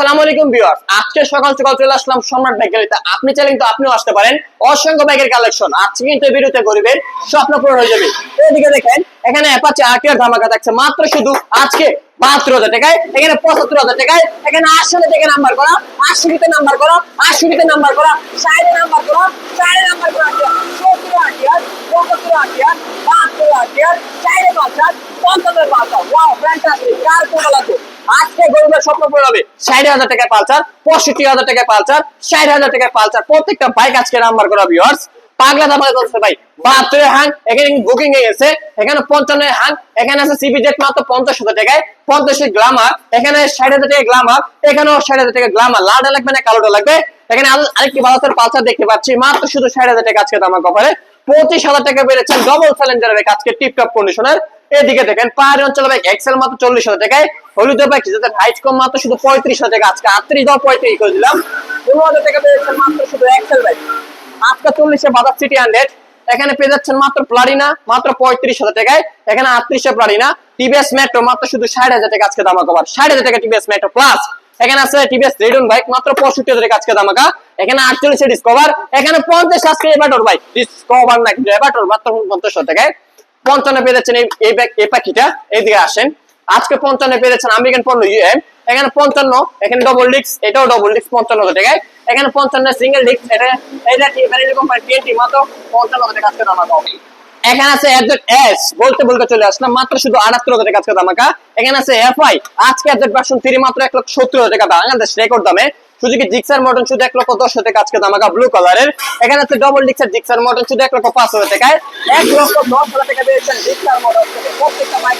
আসসালামু আলাইকুম ভিউয়ার্স। আজকে সকাল সকাল চলে আসলাম সম্রাট বেকারিতে আপনি চাইলে কিন্তু আপনিও আসতে পারেন। অসংখ্য ব্যাগের কালেকশন আজকে কিন্তু ভিডিওতে গরিবের স্বপ্ন পূরণ হয়ে যাবে। এদিকে দেখেন, এখানে অ্যাপাচি আরটিআর ধামাকা থাকছে। মাত্র শুধু আজকে বাহাত্তর হাজার টাকায়, এখানে পঁচাত্তর হাজার টাকায়, এখানে আশি হাজার টাকা নাম্বার করা আশিতে নাম্বার করা আশিতে নাম্বার করা, ষাটে নাম্বার করা, ষাটে নাম্বার করা সত্তর আটিয়ার পঁচাত্তর আটিয়ার বাহাত্তর আটিয়ার ষাটে পাঁচার পঞ্চাত্তর পাঁচার ওয়াও ফ্যান্টাস্টিক কার কোটা লাগবে আজকে এখানে হাজার এখানে লাগবে এখানে আরেকটি দেখতে পাচ্ছি। মাত্র শুধু হাজার টাকা পঁচিশ হাজার টাকা বেড়েছেন ডবল চ্যালেঞ্জার ব্যাগ আজকে টিপটপ কন্ডিশনার এদিকে দেখেন, পাহাড়ি অঞ্চল ব্যাগ এক্সেল মাত্র চল্লিশ হাজার টাকায়, হলুদ ব্যাগ যাদের হাইট কম মাত্র শুধু পঁয়ত্রিশ হাজার টাকা। আজকে আটত্রিশ দাও পঁয়ত্রিশ করে দিলাম। পনেরো হাজার টাকা বেড়েছেন মাত্র শুধু এক্সেল ব্যাগ আজকে চল্লিশে বাজার সিটি হান্ড্রেড এখানে পেয়ে যাচ্ছেন মাত্র প্লারিনা মাত্র পঁয়ত্রিশ হাজার টাকায়। এখানে আটত্রিশে প্লারিনা টিভিএস মেট্রো মাত্র শুধু ষাট হাজার টাকা আজকে দামা কভার ষাট হাজার টাকা টিভিএস মেট্রো প্লাস এখানে আছে টিভিএস রেডন বাইক মাত্র পঁয়ষট্টি হাজার আজকে দামাকা। এখানে আটচল্লিশে ডিসকভার এখানে পঞ্চাশ আজকে এবাটর বাইক ডিসকভার না কিন্তু এবাটর মাত্র পঞ্চাশ হাজার টাকায়। পঞ্চান্ন পেয়ে যাচ্ছেন এই এই পাখিটা। এইদিকে আসেন। আজকে পঞ্চান্ন পেয়ে যাচ্ছেন আমেরিকান পণ্য ইউএম এখানে পঞ্চান্ন, এখানে ডবল ডিক্স এটাও ডবল ডিক্স পঞ্চান্ন হাজার টাকায়। এখানে পঞ্চান্ন সিঙ্গেল ডিক্স এখানে আছে অ্যাডজেট এস বলতে বলতে চলে আসলাম, মাত্র শুধু আটাত্তর হাজার টাকা আজকে দামাকা এখানে আছে এফআই আজকে অ্যাডজেট ভার্সন থ্রি মাত্র এক লক্ষ সত্তর হাজার টাকা বাংলাদেশ রেকর্ড দামে। সুজুকি জিক্সার মডেল শুধু এক লক্ষ দশ টাকা, আজকে দামাকা ব্লু কালারের এখানে আছে ডবল ডিক্সার জিক্সার মডেল শুধু এক লক্ষ পাঁচ হাজার টাকায়। এক লক্ষ দশ হাজার টাকা দিয়েছেন জিক্সার মডেল প্রত্যেকটা বাইক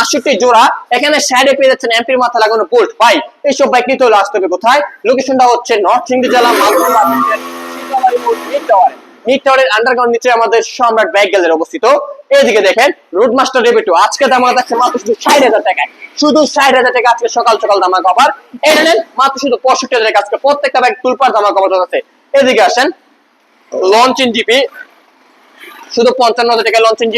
আশি এখানে পেয়ে যাচ্ছেন মাথা লাগানো ভাই এইসব কোথায় লোকেশনটা হচ্ছে নর্থ সিংড়ি জেলা মোড় মিড টাওয়ারে মিড টাওয়ারের আন্ডারগ্রাউন্ড নিচে আমাদের সম্রাট অবস্থিত। এদিকে দেখেন রেবিটু আজকে দাম যাচ্ছে মাত্র শুধু ষাট হাজার টাকায় শুধু ষাট হাজার টাকা আজকে সকাল সকাল দামা মাত্র শুধু পঁয়ষট্টি হাজার আজকে প্রত্যেকটা ব্যাগ তুলপার দামা আছে। এদিকে আসেন লঞ্চিন জিপি শুধু পঞ্চান্ন হাজার টাকায় লঞ্চিং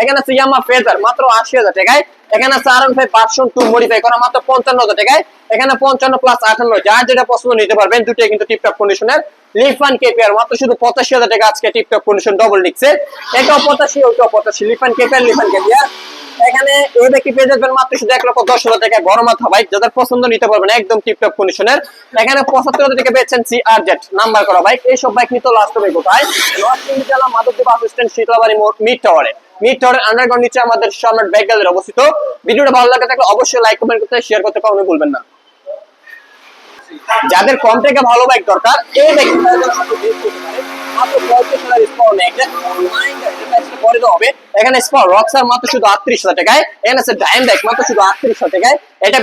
এখানে আছে ইয়ামা ফেজার মাত্র আশি হাজার টাকায়। এখানে আছে আর ফাইভ ভার্সন টু মডিফাই করা, মাত্র পঞ্চান্ন হাজার টাকায়। এখানে পঞ্চান্ন প্লাস আঠান্ন, যার যেটা পছন্দ নিতে পারবেন, দুটোই কিন্তু টিপটপ কন্ডিশনের লিফান কেপিআর, মাত্র শুধু পঁচাশি হাজার টাকা আজকে কন্ডিশন ডবল এটাও পঁচাশি পঁচাশি, লিফান কেপিআর লিফান কেপিআর। এখানে পেয়ে যাবেন মাত্র শুধু এক লক্ষ দশ হাজার টাকায় বড় মাথা বাইক যাদের পছন্দ নিতে পারবেন একদম টিপটপ কন্ডিশনের এখানে পঁচাত্তর হাজার টাকা পেয়েছেন সি আর নাম্বার করা বাইক এইসব বাইক নিতে লাস্ট হবে কোথায়? North India Shitalabari mid tower mid টাওয়ারের আন্ডারগ্রাউন্ড নিচে আমাদের সম্রাট ব্যাগ গ্যালারি অবস্থিত। ভিডিওটা ভালো লাগে থাকলে অবশ্যই লাইক কমেন্ট করতে শেয়ার করতে কখনো ভুলবেন না। যাদের কম থেকে ভালো বাইক দরকার এই বাইক এখানে এখানে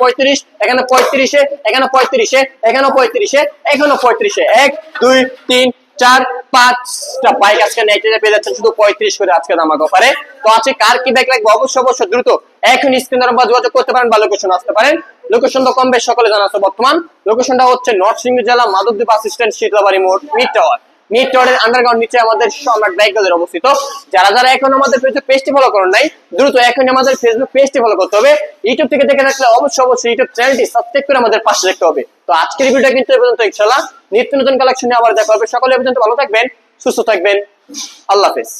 পঁয়ত্রিশ। এখানে পঁয়ত্রিশে এখানে পঁয়ত্রিশে পঁয়ত্রিশে। এক, দুই, তিন, চার পাঁচটা বাইক আজকে পেয়ে যাচ্ছেন শুধু পঁয়ত্রিশ করে আজকে তো আজকে কার কি লাগবে? অবশ্যই অবশ্যই দ্রুত এখন স্ক্রিন যোগাযোগ করতে পারেন বা লোকেশন আসতে পারেন। লোকেশন তো কম বেশ সকলে জানা আছে বর্তমান। লোকেশনটা হচ্ছে জেলা মাধবদ্বীপ শীতলাবাড়ি মোড় মিড টাওয়ার মিড টাওয়ারের আন্ডারগ্রাউন্ড নিচে আমাদের সম্রাট অবস্থিত। যারা যারা এখন আমাদের ফেসবুক পেজটি ফলো করেন নাই, দ্রুত এখন আমাদের ফেসবুক পেজটি ফলো করতে হবে। ইউটিউব থেকে দেখে থাকলে অবশ্যই অবশ্যই ইউটিউব চ্যানেলটি সাবস্ক্রাইব করে আমাদের পাশে দেখতে হবে। তো আজকের ভিডিওটা কিন্তু এ পর্যন্ত, ইনশাআল্লাহ। নিত্য নতুন কালেকশনে আবার দেখা হবে। সকলে পর্যন্ত ভালো থাকবেন সুস্থ থাকবেন। আল্লাহ হাফেজ।